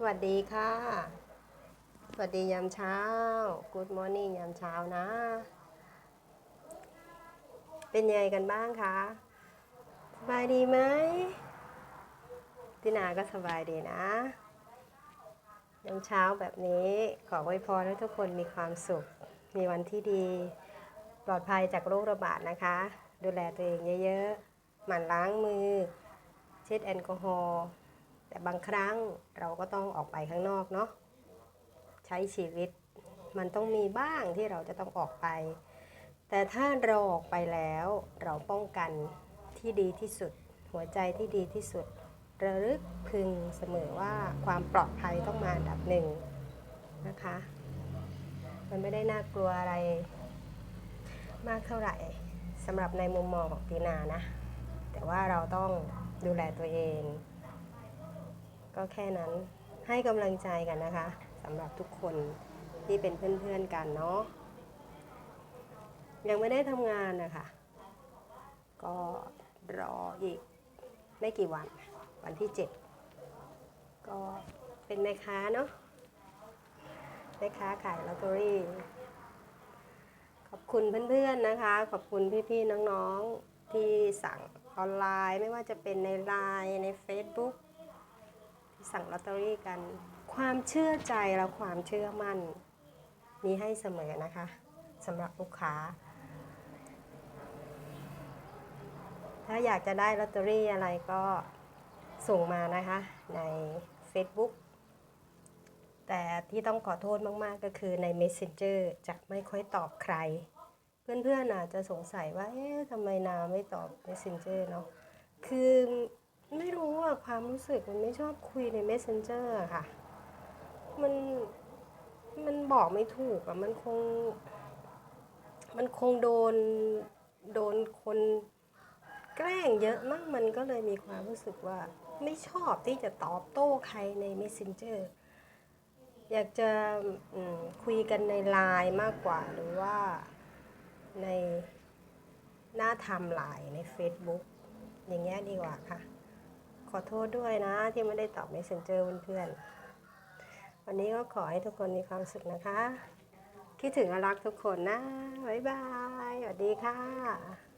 สวัสดีค่ะ สวัสดียามเช้า Good morning ยามเช้านะ เป็นยังไงกันบ้างคะสบายดีไหมตินาก็สบายดีนะยามเช้าแบบนี้ขอไว้พรให้ทุกคนมีความสุข มีวันที่ดี ปลอดภัยจากโรคระบาดนะคะ ดูแลตัวเองเยอะๆ หมั่นล้างมือ เช็ดแอลกอฮอล์ แต่บางครั้งเราก็ต้องออกไปข้างนอกเนาะใช้ชีวิต มันต้องมีบ้างที่เราจะต้องออกไป แต่ถ้าเราออกไปแล้วเราป้องกันที่ดีที่สุด หัวใจที่ดีที่สุด ระลึกพึงเสมอว่าความปลอดภัยต้องมาอันดับหนึ่งนะคะ มันไม่ได้น่ากลัวอะไร มากเท่าไหร่สำหรับในมุมมองของตีนานะ แต่ว่าเราต้องดูแลตัวเอง ก็แค่นั้นให้กำลังใจกันนะคะสำหรับทุกคนที่เป็นเพื่อนๆกันเนาะยังไม่ได้ทำงานนะคะ ก็รออีกไม่กี่วัน วันที่ 7 ก็เป็นแม่ค้าเนาะแม่ค้าขายลอตเตอรี่ ขอบคุณเพื่อนๆนะคะ ขอบคุณพี่ๆน้องๆที่สั่งออนไลน์ไม่ว่าจะเป็นในไลน์ใน Facebook สั่งลอตเตอรี่กัน ความเชื่อใจและความเชื่อมั่น มีให้เสมอนะคะสำหรับลูกค้า ถ้าอยากจะได้ลอตเตอรี่อะไรก็ส่งมานะคะใน Facebook แต่ที่ต้องขอโทษมาก ๆ ก็คือใน Messenger จะไม่ค่อยตอบใคร เพื่อน ๆ อาจจะสงสัยว่า เอ๊ะทำไมนาไม่ตอบ Messenger เนาะ คือ ไม่รู้อะความรู้สึกมันไม่ชอบคุยใน Messenger อะค่ะ มัน มันบอกไม่ถูกอะมันคง มันคงโดน โดนคนแกล้งเยอะมากมันก็เลยมีความรู้สึกว่า ไม่ชอบที่จะตอบโต้ใครใน Messenger อยากจะคุยกันในไลน์มากกว่าหรือว่าในหน้าทม์ไลน์ใน Facebook อย่างเงี้ยดีกว่าค่ะ ขอโทษด้วยนะ ที่ไม่ได้ตอบ Messenger เพื่อนๆ วันนี้ก็ขอให้ทุกคนมีความสุขนะคะ คิดถึงและรักทุกคนนะ บ๊ายบาย สวัสดีค่ะ